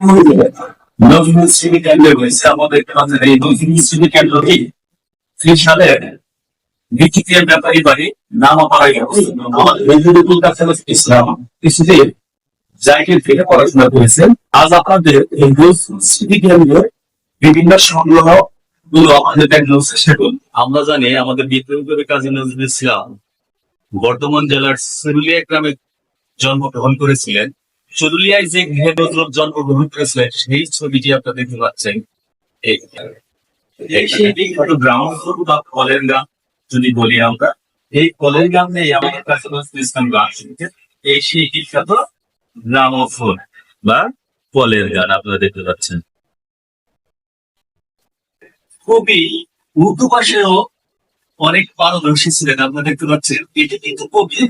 নজরুল স্মৃতি কেন্দ্র হয়েছে আমাদের কাছে এই নজরুল স্মৃতি কেন্দ্রটি ত্রিশ সালের বিচিত্রের ব্যাপারী বাড়ি অবস্থিত। আমাদের নজরুল ইসলাম কিছুদিন জায়গা থেকে পড়াশোনা করেছেন। আজ আপনাদের এই নজরুল স্মৃতি কেন্দ্রের বিভিন্ন সংগ্রহগুলো আমাদের দেখানোর চেষ্টা আমরা জানি আমাদের বিপ্লবী কাজী নজরুল ইসলাম বর্ধমান জেলার সুরুলিয়া গ্রামে জন্মগ্রহণ করেছিলেন। সুরুলিয়ায় যে গৃহে নজরুল জন্মগ্রহণ করেছিলেন সেই ছবিটি আপনারা দেখতে পাচ্ছেন। এই এই সেই বিখ্যাত গ্রাম বা কলের গ্রাম যদি বলি আমরা। এই কলের গ্রাম নেই আমাদের কাছে ইসলাম গান শুনছেন এই সেই বিখ্যাত গ্রামোফোন বা কলের গান আপনারা দেখতে পাচ্ছেন। কবি উর্দু ভাষায়ও অনেক পারদর্শী ছিলেন আপনারা দেখতে পাচ্ছেন। এটি কিন্তু কবি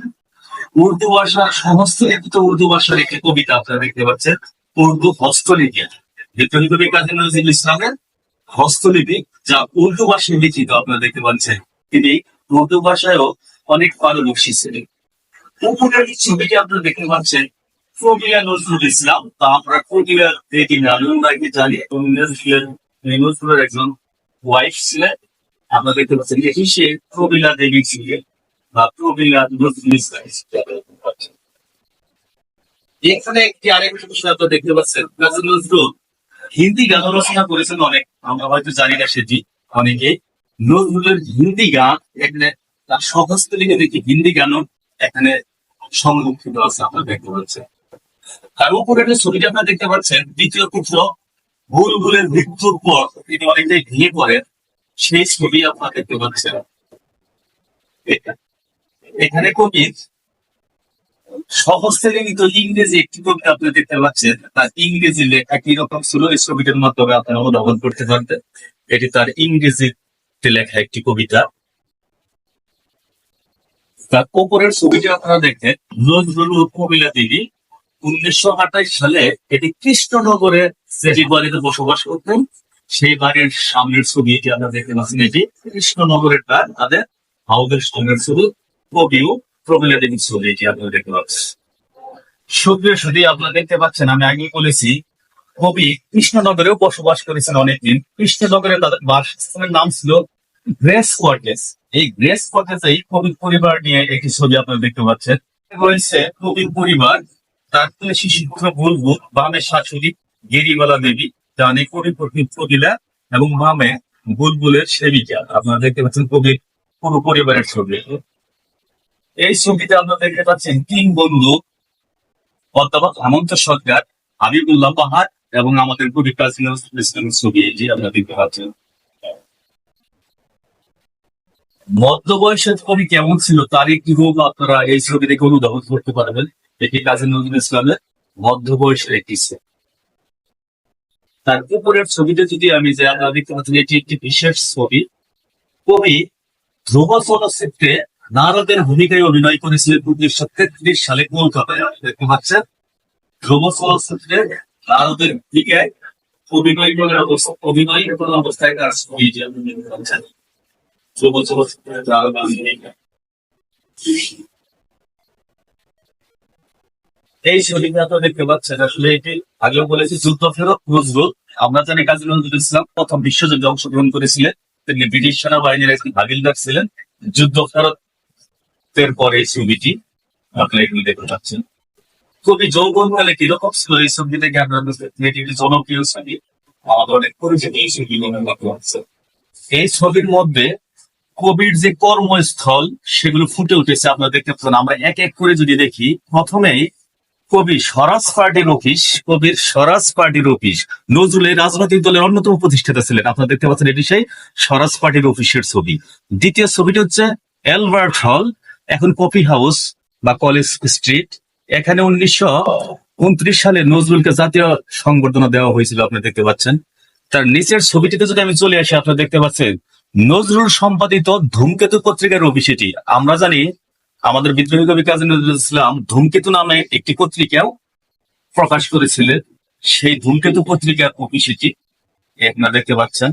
উর্দু ভাষার সমস্ত লিখিত উর্দু ভাষার একটি কবিতা আপনারা দেখতে পাচ্ছেন। উর্দু হস্তলিপি। বিপ্লবী কবি কাজী নজরুল ইসলামের হস্তলিপি, যা উর্দু ভাষায় লিখিত আপনারা দেখতে পাচ্ছেন। তিনি উর্দু ভাষায়ও অনেক পারদর্শী ছিলেন। উপরের যে ছবিটি আপনারা দেখতে পাচ্ছেন প্রক্রিয়া নজরুল ইসলাম, তা আমরা প্রক্রিয়ার এটি নানুরাকে জানি, এবং নজরুলের নজরুলের একজন ওয়াইফ ছিলেন। আপনারা দেখতে পাচ্ছেন এটি সে প্রবীলা দেবী ছিলেন। ইসলাম এখানে একটি আরেকটি বিষয় আপনারা দেখতে পাচ্ছেন। কাজী নজরুল হিন্দি গান রচনা করেছেন অনেক, আমরা হয়তো জানি না সেটি অনেকে নজরুলের হিন্দি গান এখানে তার সহস্ত লিখে দেখি হিন্দি গানও এখানে সংরক্ষিত আছে, আপনারা দেখতে পাচ্ছেন। তার উপরে একটা ছবিটা আপনারা দেখতে পাচ্ছেন, দ্বিতীয় পুত্র ভুল ভুলের মৃত্যুর পর তিনি অনেকটাই ভেঙে পড়েন, সেই ছবি আপনারা দেখতে পাচ্ছেন। এখানে কবি সহজে ইংরেজি একটি কবিতা আপনি দেখতে পাচ্ছেন। তার ইংরেজি লেখা কি রকম ছিল এই ছবিটার মাধ্যমে আপনারা অনুধাবন করতে পারবেন। এটি তার ইংরেজিতে লেখা একটি কবিতা। তার উপরের ছবিটা আপনারা দেখেন, নজরুল কবিলা দেবী উনিশশো আঠাশ সালে এটি কৃষ্ণনগরে যেটি বাড়িতে বসবাস করতেন, সেই বাড়ির সামনের ছবি এটি আমরা দেখতে পাচ্ছেন। এটি কৃষ্ণনগরের তার, তাদের হাউদের সামনের ছবি। দেবীর ছবি এটি আপনারা দেখতে পাচ্ছেন? সুপ্রিয় সুদী আপনারা দেখতে পাচ্ছেন, আমি আগে বলেছি, কবি কৃষ্ণনগরেও বসবাস করেছেন অনেকদিন। কৃষ্ণনগরে তাদের বাসস্থানের নাম ছিল গ্রেস কোয়ার্টেস এই গ্রেস কোয়ার্টেসেই কবির পরিবার নিয়ে একটি ছবি আপনারা দেখতে পাচ্ছেন। রয়েছে কবির পরিবার, তার থেকে শিশুপুত্র বুলবুল বামে শাশুড়ি, গিরিবালা দেবী, ডানে কবি কবিলা এবং বামে বুলবুলের সেবিকা। আপনারা দেখতে পাচ্ছেন কবির পুরো পরিবারের ছবি। এই ছবিতে আপনারা দেখতে পাচ্ছেন তিন বন্ধু অধ্যাপক হেমন্ত সরকার, হাবিবুল্লাহ পাহাড় এবং আমাদের কবি নজরুল ইসলামের ছবি এটি আপনারা দেখতে পাচ্ছেন মধ্য বয়সের কবি কেমন ছিল তার একটি রূপ আপনারা এই ছবি দেখে অনুধাবন করতে পারবেন। এটি কাজী নজরুল ইসলামের মধ্য বয়সের একটি। তার উপরের ছবিতে যদি আমি যে আপনারা দেখতে পাচ্ছেন এটি একটি বিশেষ ছবি। কবি ধ্রুব চলচ্চিত্রে নারদের ভূমিকায় অভিনয় করেছিলেন উনিশশো তেত্রিশ সালে কলকাতায়। দেখতে পাচ্ছেন নারদের ভূমিকায় অভিনয় অবস্থা- অভিনয় অবস্থায় দেখতে পাচ্ছেন ধ্রুব চলচ্চিত্রে এই ছবিটা আপনারা দেখতে পাচ্ছেন, আসলে এটি আগেও বলেছি, যুদ্ধ ফেরত নজরুল আমরা জানি কাজী নজরুল ইসলাম প্রথম বিশ্বযুদ্ধে অংশগ্রহণ করেছিলেন। তিনি ব্রিটিশ সেনাবাহিনীর একজন হাবিলদার ছিলেন। যুদ্ধ ফেরতের পরে এই ছবিটি আপনারা দেখতে পাচ্ছেন। কীরকম ছিল এই পারছেন, এটি জনপ্রিয় ছবি। আমাদের অনেক পরিচিত এই ছবি এই ছবির মধ্যে কবির যে কর্মস্থল সেগুলো ফুটে উঠেছে আপনারা দেখতে পাচ্ছেন। আমরা এক এক করে যদি দেখি প্রথমেই কবি স্বরাজ পার্টির অফিস কবির স্বরাজ পার্টির অফিস। নজরুল এই রাজনৈতিক দলের অন্যতম প্রতিষ্ঠাতা ছিলেন। আপনারা দেখতে পাচ্ছেন এটি সেই স্বরাজ পার্টির অফিসের ছবি। দ্বিতীয় ছবিটি হচ্ছে অ্যালবার্ট হল। এখন কফি হাউস বা কলেজ স্ট্রিট। এখানে উনিশশো উনত্রিশ সালে নজরুলকে জাতীয় সংবর্ধনা দেওয়া হয়েছিল, আপনি দেখতে পাচ্ছেন। তার নিচের ছবিটিতে যদি আমি চলে আসি, আপনারা দেখতে পাচ্ছেন, নজরুল সম্পাদিত ধূমকেতু পত্রিকার এটি আমরা জানি, আমাদের বিদ্রোহী কবি কাজী নজরুল ইসলাম ধূমকেতু নামে একটি পত্রিকাও প্রকাশ করেছিলেন। সেই ধূমকেতু পত্রিকার অফিসটি আপনারা দেখতে পাচ্ছেন।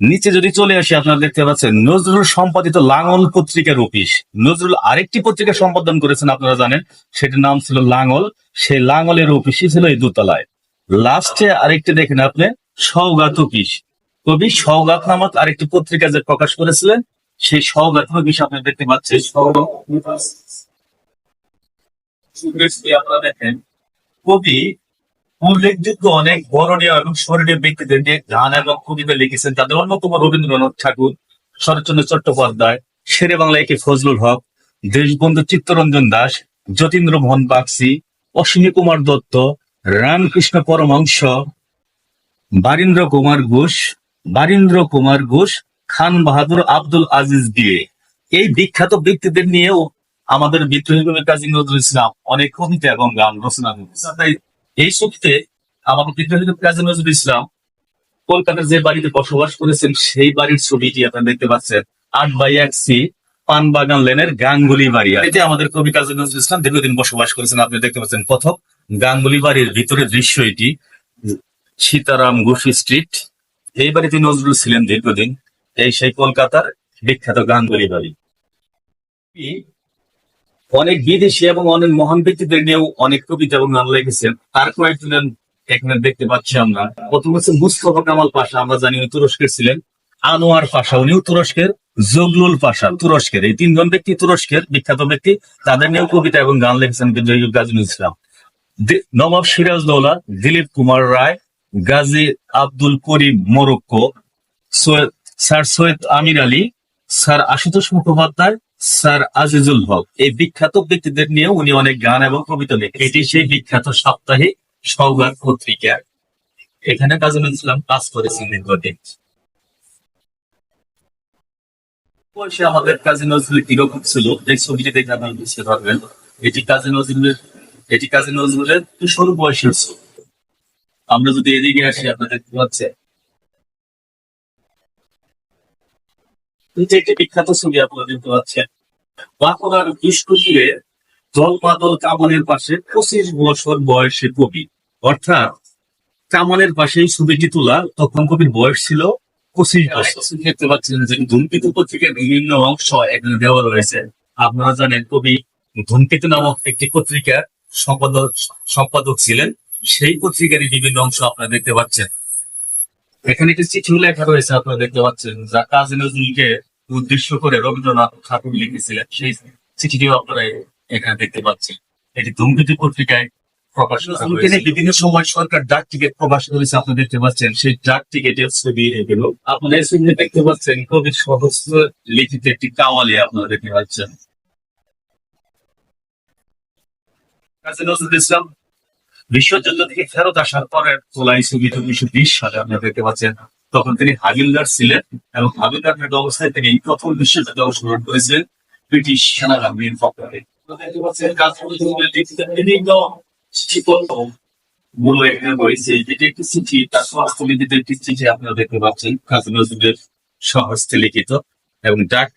নিচে যদি চলে আসি, আপনারা দেখতে পাচ্ছেন, নজরুল সম্পাদিত লাঙ্গল পত্রিকার অফিস। নজরুল আরেকটি পত্রিকা সম্পাদন করেছেন, আপনারা জানেন, সেটির নাম ছিল লাঙ্গল সেই লাঙ্গলের অফিসই ছিল এই দোতলায়। লাস্টে আরেকটি দেখেন আপনি সৌগাত পিস কবি সৌগাত নামক আরেকটি পত্রিকা যে প্রকাশ করেছিলেন, সেই সৌগাত পিস আপনি দেখতে পাচ্ছেন। আপনারা দেখেন, কবি উল্লেখযোগ্য অনেক বরণীয় এবং স্মরণীয় ব্যক্তিদের নিয়ে গান এবং কবিতা লিখেছেন তাদের অন্যতম রবীন্দ্রনাথ ঠাকুর, শরৎচন্দ্র চট্টোপাধ্যায় শেরে বাংলা একে ফজলুল হক, দেশবন্ধু চিত্তরঞ্জন দাস, যতীন্দ্র মোহন বাগসি অশ্বিনী কুমার দত্ত, রামকৃষ্ণ পরমহংস, বারীন্দ্র কুমার ঘোষ, বারীন্দ্র কুমার ঘোষ, খান বাহাদুর আব্দুল আজিজ দিয়ে এই বিখ্যাত ব্যক্তিদের নিয়েও আমাদের বিদ্রোহী কবি কাজী নজরুল ইসলাম অনেক কবিতা এবং গান রচনা করেছেন। তাই এই সূত্রে আমাদের বিদ্রোহী কাজী নজরুল ইসলাম কলকাতার যে বাড়িতে বসবাস করেছেন, সেই বাড়ির ছবিটি আপনারা দেখতে পাচ্ছেন। আট বাই এক সি, পানবাগান লেনের গাঙ্গুলি বাড়ি। এতে আমাদের কবি কাজী নজরুল ইসলাম দীর্ঘদিন বসবাস করেছেন। আপনি দেখতে পাচ্ছেন প্রথম গাঙ্গুলি বাড়ির ভিতরের দৃশ্য এটি। সীতারাম ঘোষ স্ট্রিট। এই বাড়িতে নজরুল ছিলেন দীর্ঘদিন। এই সেই কলকাতার বিখ্যাত গাঙ্গুলি বাড়ি। অনেক বিদেশি এবং অনেক মহান ব্যক্তিদের নিয়েও অনেক কবিতা এবং গান লিখেছেন। তার কয়েকজনের এখানে দেখতে পাচ্ছি আমরা। প্রথম হচ্ছে মুস্তফা কামাল পাশা, আমরা জানি তুরস্কের ছিলেন। আনোয়ার পাশা, উনিও তুরস্কের। জগলুল পাশা, তুরস্কের। এই তিনজন ব্যক্তি তুরস্কের, বিখ্যাত ব্যক্তি। তাদের নিয়েও কবিতা এবং গান লিখেছেন Bijoy Gazi Islam. Nawab Siraj Daula, Dilip Kumar Roy, Gazi Abdul Karim Morocco, Syed, sir Syed Amir Ali, sir Ashutosh Mukhopadhyay sir Azizul Haque, এই বিখ্যাত ব্যক্তিদের নিয়ে উনি অনেক গান এবং কবিতা লেখেন এটি সেই বিখ্যাত সাপ্তাহিক সৌগাত পত্রিকা। এখানে কাজী ইসলাম কাজ করেছেন দীর্ঘদিন। বয়সে আমাদের কাজী নজরুল কীরকম ছিল, এই ছবিটি দেখে আপনারা বুঝতে পারবেন। এটি কাজী নজরুলের, এটি কাজী নজরুলের কিশোর বয়সের ছবি। আমরা যদি এদিকে আসি আপনারা দেখতে এটি একটি বিখ্যাত ছবি আপনারা দেখতে পাচ্ছেন। বাঁকুড়ার বিষ্ণুপুরে দল মাদল কামানের পাশে পঁচিশ বছর বয়সে কবি। অর্থাৎ কামানের পাশে এই ছবিটি তোলা তখন কবির বয়স ছিল পঁচিশ বছর। দেখতে পাচ্ছেন যে ধূমকেতু পত্রিকার বিভিন্ন অংশ এখানে দেওয়া রয়েছে। আপনারা জানেন কবি ধূমকেতু নামক একটি পত্রিকার সম্পাদক সম্পাদক ছিলেন। সেই পত্রিকারই বিভিন্ন অংশ আপনারা দেখতে পাচ্ছেন। এখানে একটি চিঠি লেখা রয়েছে আপনারা দেখতে পাচ্ছেন যা কাজী নজরুলকে উদ্দেশ্য করে রবীন্দ্রনাথ ঠাকুর লিখেছিলেন। সেই চিঠিটিও আপনারা এখানে দেখতে পাচ্ছেন। এটি ধূমকেতু পত্রিকায় প্রকাশ বিভিন্ন সময় সরকার ডাক টিকিট প্রকাশ করেছে আপনি দেখতে পাচ্ছেন সেই ডাক টিকিটের ছবি এগুলো আপনারা এই ছবিতে দেখতে পাচ্ছেন কবি সহস্র লিখিত একটি কাওয়ালি আপনারা দেখতে পাচ্ছেন। কাজী নজরুল ইসলাম বিশ্বযুদ্ধ থেকে ফেরত আসার পরে তোলা এই উনিশশো বিশ সালে আপনারা দেখতে পাচ্ছেন। তখন তিনি হাবিলদার ছিলেন এবং হাবিলদার অবস্থায় তিনি প্রথম বিশ্বযুদ্ধে অংশগ্রহণ করেছিলেন ব্রিটিশ সেনাবাহিনীর পক্ষে গুলো এখানে রয়েছে। যেটি একটি চিঠি, তার চিঠি আপনারা দেখতে পাচ্ছেন লিখিত এবং ডাক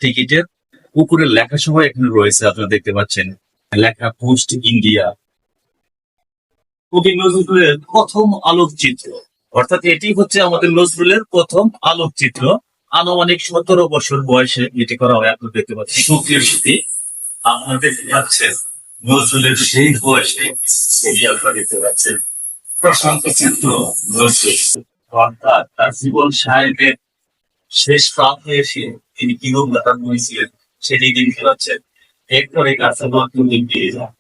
লেখা এখানে রয়েছে, আপনারা দেখতে পাচ্ছেন। লেখা পোস্ট ইন্ডিয়া কবি নজরুলের প্রথম আলোকচিত্র। অর্থাৎ এটি হচ্ছে আমাদের নজরুলের প্রথম আলোকচিত্র। আনুমানিক সতেরো বছর বয়সে এটি করা হয়, আপনারা দেখতে পাচ্ছেন। সুখের স্মৃতি আপনারা দেখতে পাচ্ছেন। নজরুলের সেই বয়সে আপনারা দেখতে পাচ্ছেন। প্রশান্ত চিত্র, নজরুল। অর্থাৎ তার জীবন সাহেবের শেষ প্রান্তে এসে তিনি কিরূপ গাথা বইছিলেন সেটি দেখতে পাচ্ছেন। এরপরে কাছে নতুন দিন পেয়ে যান